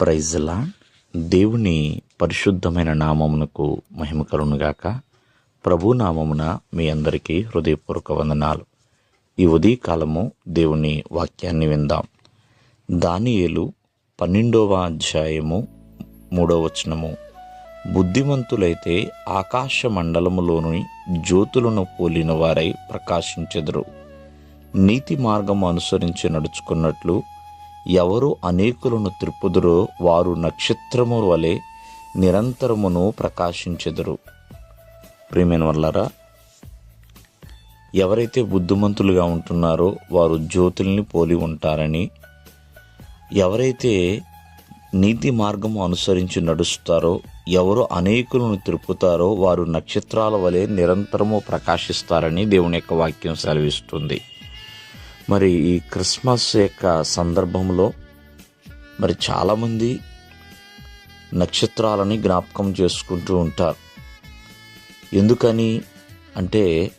ప్రైజ్లా దేవుని పరిశుద్ధమైన నామమునకు మహిమ కలుగునుగాక ప్రభు నామమున మీ అందరికీ హృదయపూర్వక వందనాలు. ఈ ఉదయకాలము దేవుని వాక్యాన్ని విందాం. దానియేలు పన్నెండవ అధ్యాయము మూడవ వచనము. బుద్ధిమంతులైతే ఆకాశ మండలములోని జ్యోతులను పోలిన వారై ప్రకాశించెదరు. నీతి మార్గము అనుసరించి నడుచుకున్నట్లు ఎవరు అనేకులను త్రిప్పుదురో వారు నక్షత్రము వలె నిరంతరమును ప్రకాశించెదరు. ప్రేమైన వల్లరా ఎవరైతే బుద్ధిమంతులుగా ఉంటున్నారో వారు జ్యోతుల్ని పోలి ఉంటారని ఎవరైతే నీతి మార్గము అనుసరించి నడుస్తారో ఎవరు అనేకులను తిరుపుతారో వారు నక్షత్రాల వలె నిరంతరము ప్రకాశిస్తారని దేవుని యొక్క వాక్యం సెలవిస్తుంది. మరి ఈ క్రిస్మస్ యొక్క సందర్భంలో మరి చాలామంది నక్షత్రాలని జ్ఞాపకం చేసుకుంటూ ఉంటారు. ఎందుకని అంటే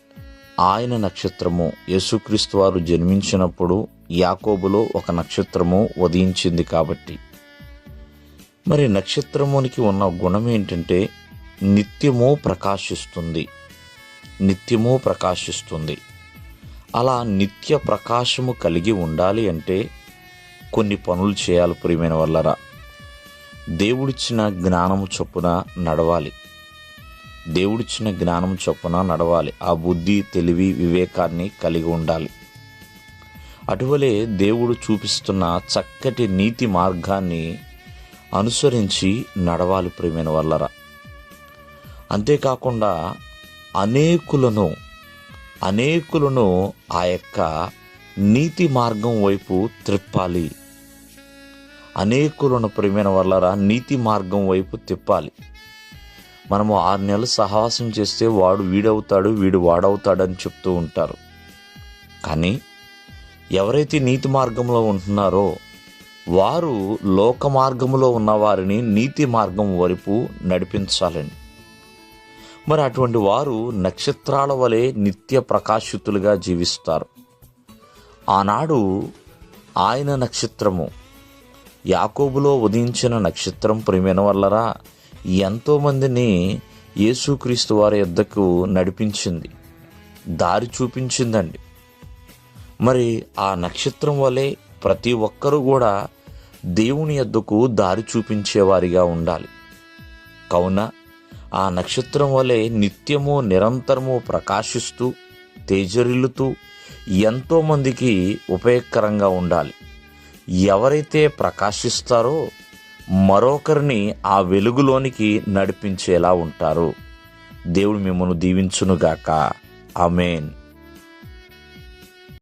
ఆయన నక్షత్రము యేసుక్రీస్తు వారు జన్మించినప్పుడు యాకోబులో ఒక నక్షత్రము ఉదయించింది కాబట్టి. మరి నక్షత్రమునికి ఉన్న గుణం ఏంటంటే నిత్యము ప్రకాశిస్తుంది. నిత్యము ప్రకాశిస్తుంది. అలా నిత్య ప్రకాశము కలిగి ఉండాలి అంటే కొన్ని పనులు చేయాలి ప్రియమైన వల్లరా. దేవుడిచ్చిన జ్ఞానము చొప్పున నడవాలి. దేవుడిచ్చిన జ్ఞానం చొప్పున నడవాలి. ఆ బుద్ధి తెలివి వివేకాన్ని కలిగి ఉండాలి. అటువలే దేవుడు చూపిస్తున్న చక్కటి నీతి మార్గాన్ని అనుసరించి నడవాలి ప్రియమైన వల్లరా. అంతేకాకుండా అనేకులను అనేకులను ఆ యొక్క నీతి మార్గం వైపు త్రిప్పాలి. అనేకులను ప్రేమైన వల్లరా నీతి మార్గం వైపు తిప్పాలి. మనము ఆరు నెలలు సహవాసం చేస్తే వాడు వీడవుతాడు వీడు వాడవుతాడని చెప్తూ ఉంటారు. కానీ ఎవరైతే నీతి మార్గంలో ఉంటున్నారో వారు లోక మార్గంలో ఉన్నవారిని నీతి మార్గం వైపు నడిపించాలండి మరి అటువంటి వారు నక్షత్రాల వలె నిత్య ప్రకాశితులుగా జీవిస్తారు. ఆనాడు ఆయన నక్షత్రము యాకోబులో ఉదయించిన నక్షత్రం ప్రేమైన వల్లరా ఎంతోమందిని యేసుక్రీస్తు వారి యొద్దకు నడిపించింది దారి చూపించిందండి. మరి ఆ నక్షత్రం వలె ప్రతి ఒక్కరూ కూడా దేవుని యొద్దకు దారి చూపించేవారిగా ఉండాలి. కావున ఆ నక్షత్రం వలె నిత్యము నిరంతరము ప్రకాశిస్తూ తేజరిల్లుతూ ఎంతోమందికి ఉపయోగకరంగా ఉండాలి. ఎవరైతే ప్రకాశిస్తారో మరొకరిని ఆ వెలుగులోనికి నడిపించేలా ఉంటారు. దేవుడు మిమ్మల్ని దీవించునుగాక. ఆమెన్.